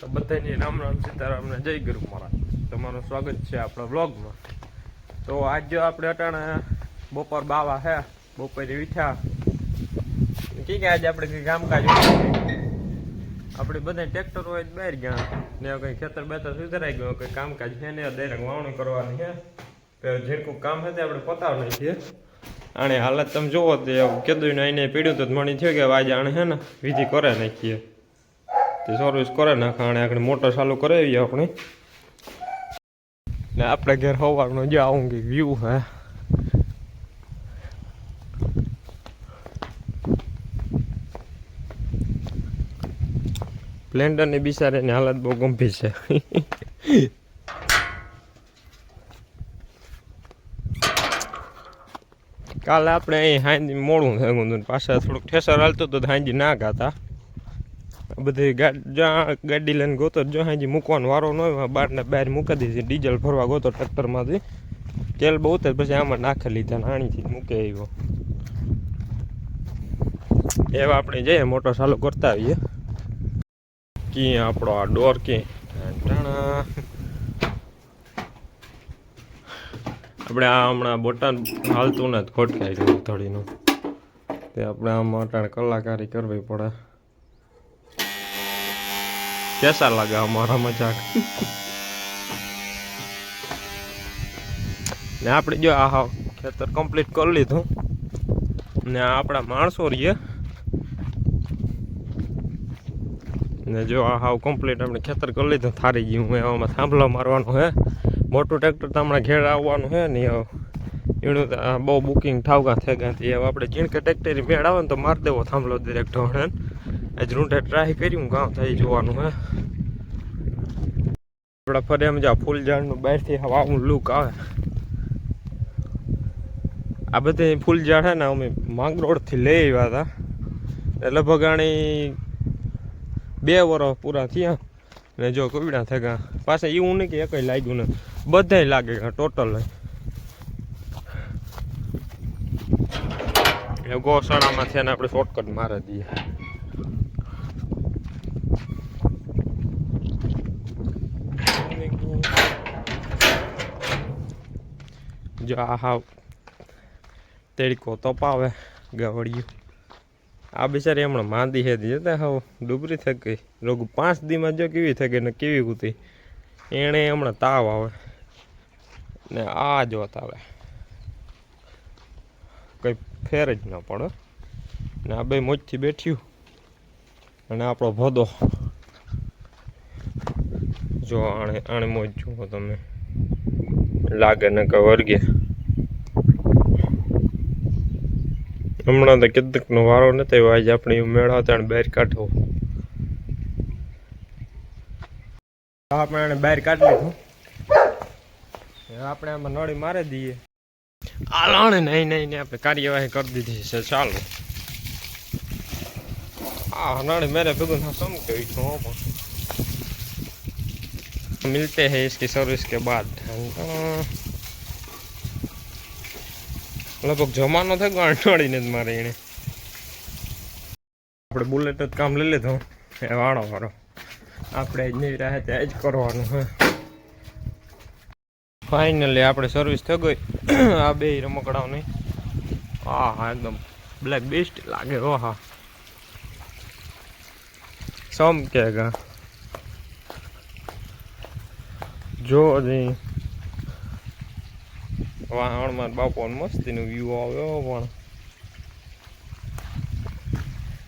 તો બધાની રામ રામ સીતારામને જય ગુરુ મહારાજ. તમારું સ્વાગત છે આપણા બ્લોગમાં તો આજે આપણે અટાણે બપોર બાવા હે, બપોરે વીઠા ઠીક આજે આપણે કંઈ કામકાજ આપણે બધા ટ્રેક્ટર હોય બહાર ગયા. ને કંઈ ખેતર બેતર સુધરાઈ ગયો કંઈ કામકાજ છે ને દરેક વાવણી કરવાની છે. જેટલું કામ હશે આપણે પતાવ છીએ આણે હાલત તમે જોવો તો કીધું ને એને પીડ્યું તો મણી થયું કે આજે આણે છે ને, વિધિ કરે નાખીએ. સર્વિસ કરે નાખે આને આપણે મોટર ચાલુ કરાવીએ આપણે. ને આપણે ઘેર સવારનો જો આવું કંઈક વ્યૂ હે. સ્પ્લેન્ડરની બિચારીની હાલત બહુ ગંભીર છે. કાલે આપણે અહીં હાંજી મોડું થયું પાછા થોડુંક ઠેસર હાલતું હતું હાંજી ના ગાતા. બધી ગાડી લઈને ગોતો જો હાંજી મૂકવાનો વારો ન હોય બારને બહાર મૂકી દીધી. ડીઝલ ભરવા ગોતો ટ્રેક્ટરમાંથી. તેલ બહુ જ પછી આમાં નાખી લીધા ને આણીથી મૂકે આવ્યો. એવા આપણે જઈએ, મોટર ચાલુ કરતા આવીએ. કી આપણો આ ડોર કી આપણે આ હમણાં બોટાદ હાલતું જ ખોટકાઈ ગયું થોડીનું તે આપણે આમ અટાણ કલાકારી કરવી પડે. કેસા લાગે અમારા મજાક ને આપણે જો આ હાવ ખેતર કમ્પ્લીટ કરી લીધું ને આપણા માણસો રહીએ ને જો આ હાવ કમ્પ્લીટ આપણે ખેતર કરી લીધું થારી ગયું હું એવામાં થાંભલો મારવાનું હે મોટું ટ્રેક્ટર તો હમણાં ઘેર આવવાનું હે ને હવે એનું બહુ બુકિંગ ઠાવકા થઈ ગયા હવે આપણે ચીણકે ટેક્ટરી મેળ આવે ને તો મારી દેવો થાંભલો ડિરેક્ટ ઢોળે આજ રૂંઢે ટ્રાય કર્યું ગામ થઈ જોવાનું, હે. આપણા ફરે એમ જા ફૂલ ઝાડનું બહારથી હવાનું લુક આવે. આ બધે ફૂલ ઝાડ હે ને, અમે માંગરોળથી લઈ આવ્યા હતા. લગભગ આણી બે વર્ષ પૂરા થયા. ને જો કોવિડા ગયા પાછા એવું નહીં કે એકય લાગ્યું ને બધાય લાગે ટોટલ એ ગોશાળામાં છે ને આપણે શોર્ટકટ મારી દઈએ. જો આ હાવ તેડકો તપાવે ગવડિયું આ બિચારી હમણાં માંદી હતી જતા હાવ ડુબરી ગઈ. રોગ પાંચ દીમાં જો કેવી થઈ ને કેવી કૂતી એણે હમણાં તાવ આવે. ને આ જોત આવે. કંઈ ફેર જ ન પડે. ને આ બે મોજથી બેઠ્યું. અને આપણો ભદો. જો આણે આણે મોજ જુઓ તમે. લાગે ને કે વર્ગે હમણાં તો કેટલીકનો વારો નથી આજે આપણે મેળા ત્યાં બહાર કાઢવો. આપણે એને બહાર કાઢી લીધું. આપણે આમાં નળી મારી દઈએ. આ લાણે નહીં નહીં નહીં આપણે કાર્યવાહી કરી દીધી છે. ચાલો. આ નળી મેરે ભેગું થા સમ કહ્યું છું હું પણ. मिलते हैं इसकी सर्विस के बाद લગભગ જમાનો થઈ ગયો અઠવાડીને જ મારે એને આપણે બુલેટ જ કામ લઈ લીધું એ વાળો વાળો આપણે જ નહીં રહે ત્યાં જ કરવાનું હે ફાઇનલી આપણે સર્વિસ થઈ ગઈ આ બે રમકડાઓની હા હા એકદમ બ્લેક બેસ્ટ લાગે હો હા સમ કે ગા જો જી વાહણમાં બાપોને મસ્તીનો વ્યૂ આવ્યો પણ.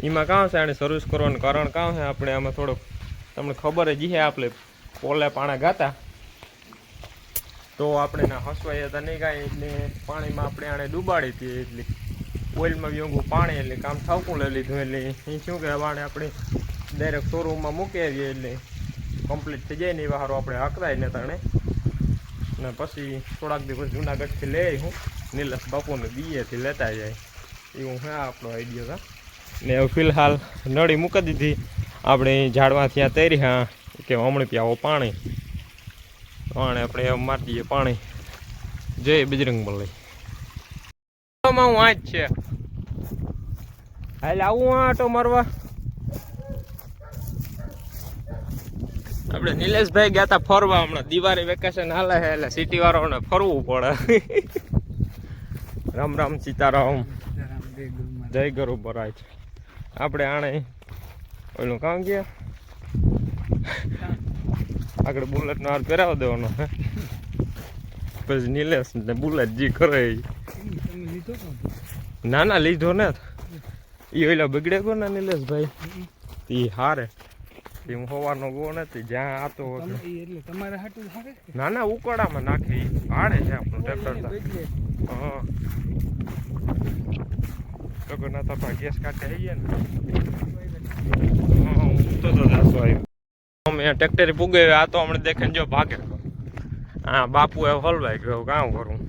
એમાં કાં છે આને સર્વિસ કરવાનું કારણ કાં છે? આપણે આમાં થોડોક, તમને ખબર જ છે આપણે પોલે પાણા ગાતા. તો આપણે ના હસવાઈ હતા નહીં કાંઈ, એટલે પાણીમાં આપણે આને ડૂબાડી હતી, એટલે ઓઇલમાં વ્યંગું પાણી, એટલે કામ ઠાવકું લઈ લીધું, એટલે એ શું કે વાણે આપણે ડાયરેક્ટ શોરૂમમાં મૂકી આવીએ, એટલે કમ્પ્લીટ થઈ જાય ને એવા સારું આપણે હકરાય ને તાણે. ને પછી થોડાક દિવસ જુનાગઢથી લઈ હું. નીલસ બાપુને બીએથી લેતા જાય. એવું હે આપણો આઈડિયો હતા ને ફિલહાલ નળી મૂકી દીધી. આપણે ઝાડવા ત્યાં તૈરી હા કે હમણાં પ્યાવો પાણી. પાણી આપણે મારી દઈએ, પાણી. જય બજરંગ બલી. હું આ જ છે. હાલ આવું આટો મારવા. આપણે નિલેશભાઈ ગયા હતા ફરવા હમણાં. દિવાળી વેકેશન હાલે છે, એટલે સિટી વાળાઓને ફરવું પડે. રામ રામ સીતારામ. જય ગરુ ભરાય છે આપણે આણે ઓલું કામ ગયા? આગળ બુલેટ નો હાર પહેરાવ દેવાનો. પછી નિલેશ ને બુલેટ જી કરે. ના ના લીધો ને. એ ઓલા બગડે ગયો ને નિલેશભાઈ? એ હારે. ઈ હું હોવાનો ગો નથી જ્યાં આતો. એટલે તમારે હાટું હારે ના ના ઉકળામાં નાખે ભાડે છે આપણું ટ્રેક્ટર હા. જગન્નાથ આપણા ગેસ કાઢે આવીએ ને. હા, હું તો તો જાતો આવ્યો અમે ટ્રેક્ટર પૂગે આ તો હમણાં દેખે જો ભાગે. હા બાપુ એ હલવાઈ ગયો કામ કરું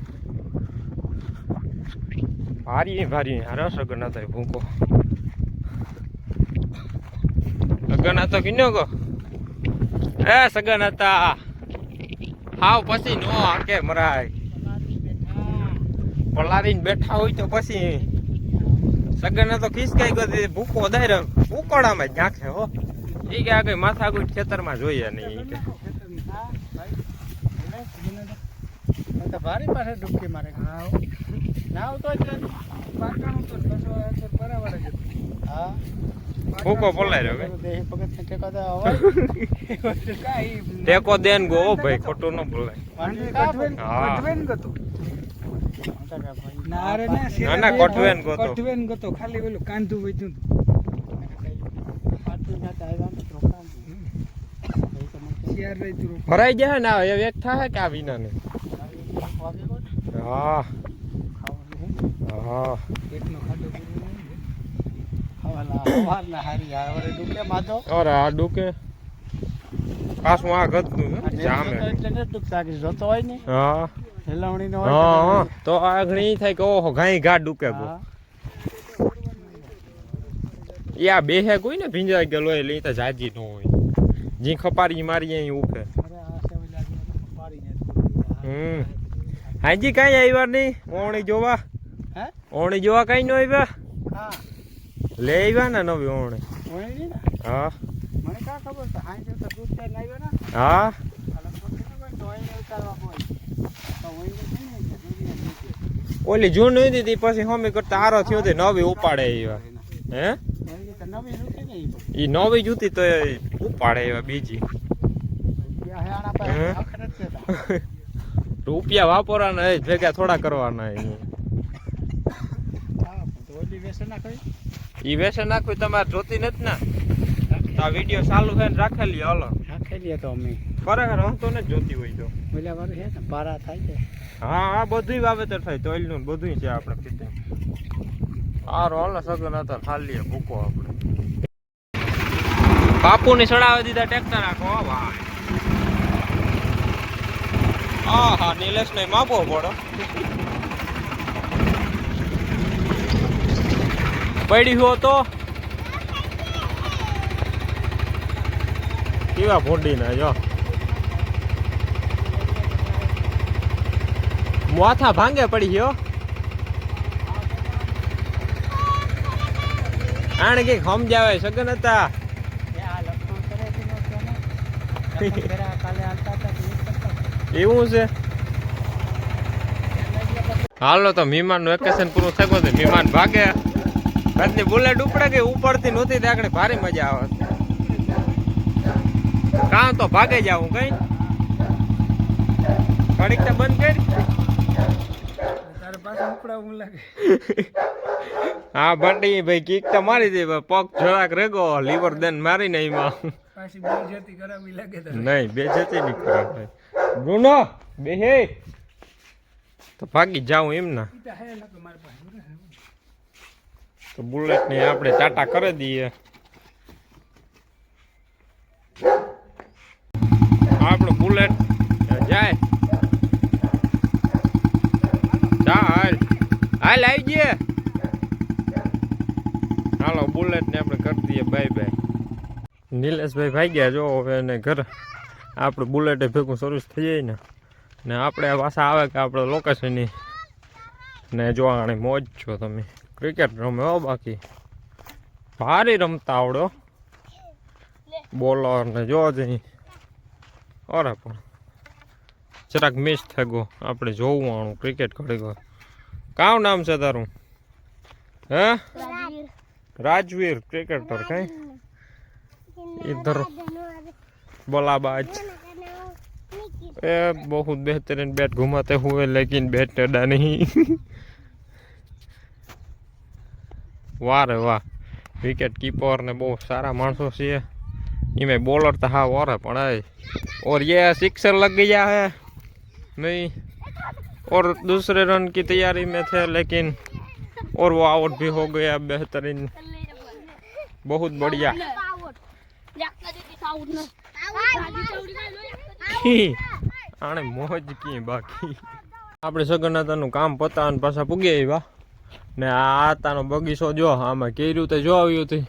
ભારી ભારી હારે સગન્નાથ આવી ભૂકો હતો કિન્યો ગો? એ હતા. હાવ પછી નો આકે મરાય. પલારી બેઠા હોય તો પછી સગન તો ખિસકાઈ ગયો ભૂકો દાયર ઉકળામાં જ નાખે હો. એ કે આ કઈ કોઈ ખેતરમાં જોઈએ નહીં ઈ કે. ભારી પાસે ડૂબકી મારે. નાવ તો પાટણ તો બરાબર હા. ભૂકો પલાર્યો ટેકો દે ને કાઈ ટેકો દેન ગો ભાઈ ખોટું ન બોલાય. ગતો. ના ના ના, ના, કઠવેન ગતો. ખાલી પેલું કાંધું તું ભરાઈ જાય ને આ એક થાય કે આ વિના ને. હા. હા. એકનો ખાધો અરે આ ડૂકે પાછું આ ગતું જામે. હા. હા હા. તો આ ઘણી થાય કે ઓહો ઘાઈ ઘા ડૂકે ગો એ આ બે કોઈ ને ભીંજાઈ ગયેલો એટલે એ તો જાજી નો હોય. જી ખપારી મારી અહીં ઉખે હમ. હાજી કાંઈ આવ્યા નહીં? ઓણી જોવા? ઓણી જોવા કાંઈ ન આવ્યા? લે આવ્યા ને નવી ઓણી. હા. હા. ઓલી જૂન હતી તી પછી હોમી કરતા આરો થયો તે નવી ઉપાડે આવ્યા હે? ઈ નવી જૂતી તો ઉપાડે આવ્યા બીજી. રૂપિયા વાપરવાના એ જ ભેગા થોડા કરવાના અહીંયા ઈ વેસે નાખવી તમારે જોતી નથી ને? તો આ વીડિયો ચાલુ થઈને રાખેલી હલો. અમે. ખરેખર હું તો ને જોતી હોય તો. હા હા બધું વાવેતર થાય તોઈલનું બધું છે આપણે ખેતી હારો હાલો સગન હતા ખાલી ભૂકો આપણે. બાપુ ની સડાવી દીધા ટ્રેક્ટર આખો હો ભાઈ. હા હા નિલેશ ને માપો પડો. પડી હો તો કેવા ફોડી ના જો. માથા ભાંગે પડી ગયો. આને કંઈક સમજાવે, સગન હતા. એવું છે. હાલો, તો મહેમાનનું વેકેશન પૂરું થયું છે. મહેમાન ભાગે. ઘરની બુલેટ ઉપડે કે ઉપડતી નહોતી ત્યાં આગળ ભારી મજા આવે. કાં તો ભાગે જાવ કઈ? ઘડીક તો બંધ કરી. હા બંટી ભાઈ કીક તો મારી દે પગ જરાક રેગો લીવર દેન મારીને એમાં નહીં બે જતી નહીં ભાઈ બે તો ભાગી જાઉં એમ ના. તો બુલેટ ને આપણે ટાટા કરી દઈએ. આપણો બુલેટ જાય. ચાલ. હાલ આવી જઈએ હાલો બુલેટ ને આપણે કરી દઈએ. બાય બાય નિલેશભાઈ ભાઈ ગયા જો હવે એને ઘર. આપણે બુલેટે ભેગું સર્વિસ થઈ જાય ને. ને આપણે પાછા આવે કે આપણે લોકેશનની ને જોવાની મોજ છો તમે. ક્રિકેટ રમે હો બાકી ભારી રમતા આવડો બોલર ને જો જઈ અરે પણ જરાક મિસ થઈ ગયો આપણે જોવું આણું ક્રિકેટ ઘડી વાર કામ નામ છે તારું હે રાજવીર ક્રિકેટર કઈ इधर बल्लाबाज ए बहुत बेहतरीन बैट घुमाते हुए लेकिन बैट टेढ़ा नहीं વાહ રે વાહ વિકેટ કીપર ને બહુ સારા માણસો છે इनमें बॉलर तो हाँ और है पण है और ये सिक्सर लग गया है नहीं और दूसरे रन की तैयारी में थे लेकिन और वो आउट भी हो गया बेहतरीन बहुत बढ़िया આણે મોજ કી બાકી આપણે સગનાતાનું કામ પતાવવાનું પાછા પૂગી આવ્યા ને આ આતાનો બગીચો જો, આમાં કેર્યું તે જો આવ્યું હતી?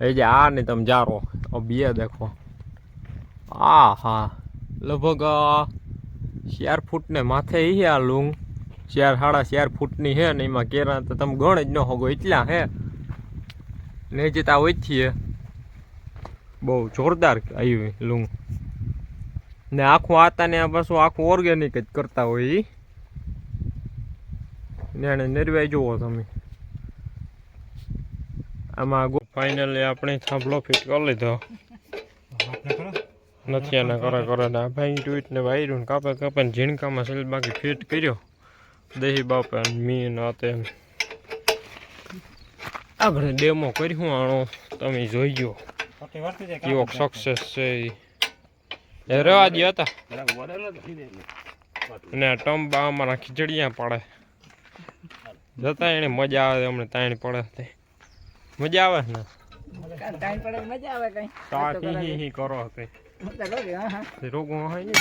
એ જે આ ને તમે જારો બે દેખો. આ હા લગભગ ચાર ફૂટને માથે હે આ લુંગ. ચાર સાડા ચાર ફૂટની હે ને એમાં કેરા તો તમે ગણ જ ન હોગો, એટલા હે. ને જે તા ઓછી બહુ જોરદાર આવ્યું લુંગ. ને આખું આતાને આ પાછું આખું ઓર્ગેનિક જ કરતા હોય ઈ. ને નિર્વાય જુઓ તમે. આમાં ફાઇનલી આપણે થાંભલો ફિટ કરી લીધો. નથી એને કરે કરે ને આ ભાઈ ટ્વીટ ને વાયરું કાપે કાપે ને ઝીણકામાં સેલ બાકી ફિટ કર્યો. દહી બાપે મી ના તે આગળ ડેમો કર્યું આણો તમે જોઈ ગયો. કેવો સક્સેસ છે એ રેવા દે હતા ને આ ટંબા અમારા ખીચડીયા પડે. જતા એને મજા આવે અમને તાણ પડે તે. મજા આવે ને? ટાઈમ પડે મજા આવે કઈ. તા હી હી કરો તે. મજા લો કે હા હા. રોગો હોય ને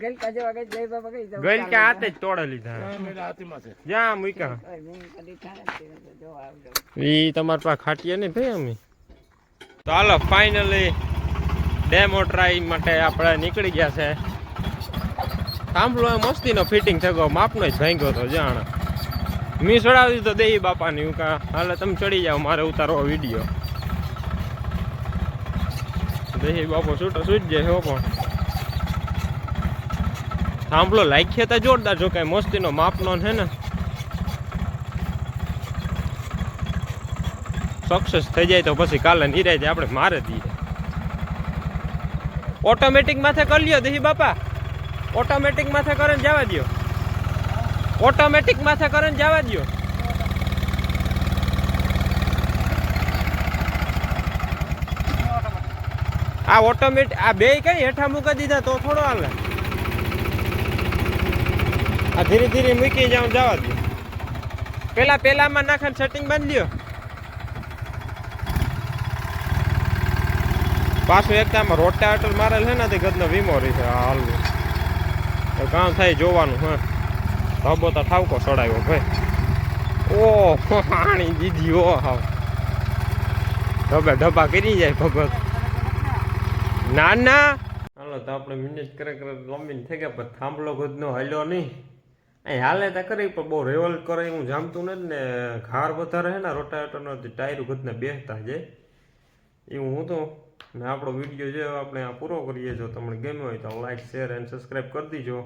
ગલ કા જેવા ગઈ જય બાબા ગઈ ગઈલ કે હાથે જ તોડે લીધા. જ્યાં મૂક્યા. કદી ઠાણે જ તે જો આવજો. ઈ તમારા પાસે ખાટીએ ને અમે? તો હાલો ફાઇનલી ડેમો ટ્રાય માટે આપણે નીકળી ગયા છે. થાંભલો એ મસ્તીનો ફિટિંગ થયો માપનો જ ભાંગ્યો હતો જાણ. મી ચડાવી દીધો દેહી બાપાની, હું કા હાલે, તમે ચડી જાઓ, મારે ઉતારો વીડિયો. દેહી બાપો છૂટો સૂટ જાય હો પણ. સાંભળો લાખ્યો તો જોરદાર, જો કાંઈ મસ્તીનો માપનો છે ને. સક્સેસ થઈ જાય તો પછી કાલે નિરાય આપણે મારે દઈએ. ઓટોમેટિક માથે કરી લ્યો, દેહી બાપા. ઓટોમેટિક માથે કરીને જવા દ્યો. ઓટોમેટિક માથે કરીને જવા દ્યો. આ ઓટોમેટિક આ બે કઈ હેઠા મૂકી દીધા તો થોડો હાલે. આ ધીરે ધીરે મૂકી જાઉં, જવા દો પેલા પેલામાં નાખે સેટિંગ બાંધી દો પાછું એક આમાં રોટાવેટર મારેલ છે ને, તે ગદનો વીમો રહી છે હાલ કામ થાય જોવાનું, હા. ધબો તો ઠાવકો ચડાવ્યો ભાઈ. ઓ પાણી દીધી ઓ હાવ ઢબે ઢબા કરી જાય ભગત. ના ના હાલો, તો આપણે મિનિટ કરે કરે લંબીને થઈ ગયા, પણ થાંભલો ગદનો હાલ્યો નહીં. અહીં હાલે તો કરી પણ બહુ રેવલ કરે હું જામતું નથી ને, ઘાર વધારે હે ને રોટાવેટરનો ટાયર ગદને બેસતા જાય. એવું હું તો, ને આપણો વીડિયો જે આપણે આ પૂરો કરીએ જો તમને ગમ્યો હોય તો લાઈક શેર એન્ડ સબસ્ક્રાઈબ કરી દીજો.